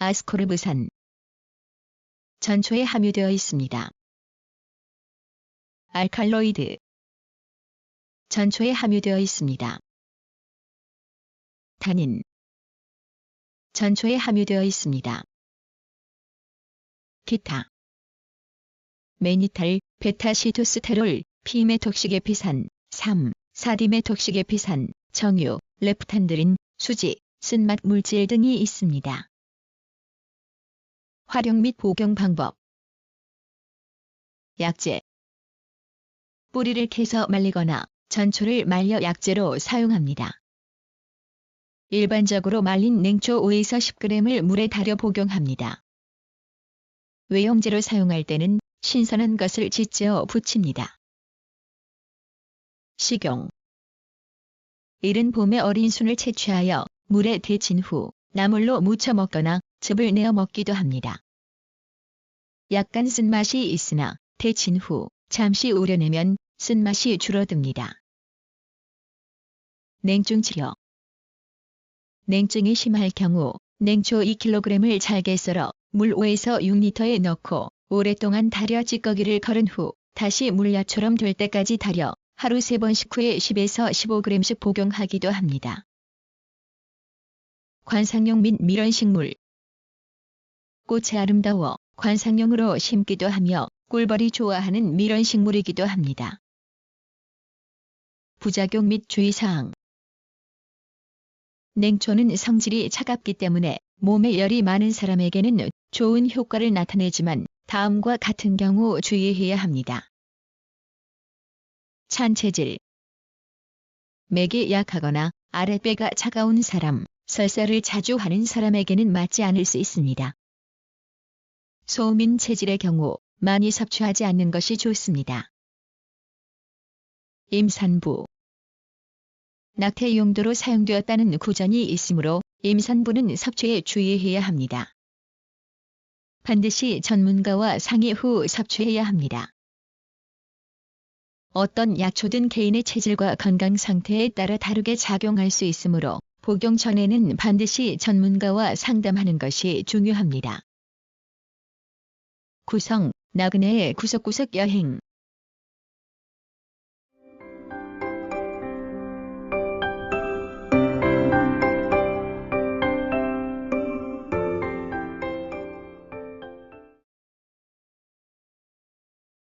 아스코르브산 전초에 함유되어 있습니다. 알칼로이드 전초에 함유되어 있습니다. 단인 전초에 함유되어 있습니다. 기타 메니탈, 베타시토스테롤, 피메톡시게피산, 3, 4디메톡시게피산, 정유, 레프탄드린, 수지, 쓴맛 물질 등이 있습니다. 활용 및 복용 방법 약재 뿌리를 캐서 말리거나 전초를 말려 약재로 사용합니다. 일반적으로 말린 냉초 5에서 10g을 물에 달여 복용합니다. 외용제로 사용할 때는 신선한 것을 짓지어 붙입니다. 식용 이른 봄에 어린 순을 채취하여 물에 데친 후 나물로 무쳐 먹거나 즙을 내어 먹기도 합니다. 약간 쓴맛이 있으나 데친 후 잠시 우려내면 쓴맛이 줄어듭니다. 냉증 치료 냉증이 심할 경우 냉초 2kg을 잘게 썰어 물 5에서 6리터에 넣고 오랫동안 달여 찌꺼기를 걸은 후 다시 물약처럼 될 때까지 달여 하루 3번씩 후에 10에서 15g씩 복용하기도 합니다. 관상용 및 밀원식물 꽃이 아름다워 관상용으로 심기도 하며 꿀벌이 좋아하는 밀원식물이기도 합니다. 부작용 및 주의사항 냉초는 성질이 차갑기 때문에 몸에 열이 많은 사람에게는 좋은 효과를 나타내지만 다음과 같은 경우 주의해야 합니다. 찬 체질 맥이 약하거나 아랫배가 차가운 사람, 설사를 자주 하는 사람에게는 맞지 않을 수 있습니다. 소민 체질의 경우 많이 섭취하지 않는 것이 좋습니다. 임산부 낙태 용도로 사용되었다는 구전이 있으므로 임산부는 섭취에 주의해야 합니다. 반드시 전문가와 상의 후 섭취해야 합니다. 어떤 약초든 개인의 체질과 건강 상태에 따라 다르게 작용할 수 있으므로 복용 전에는 반드시 전문가와 상담하는 것이 중요합니다. 구성, 나그네의 구석구석 여행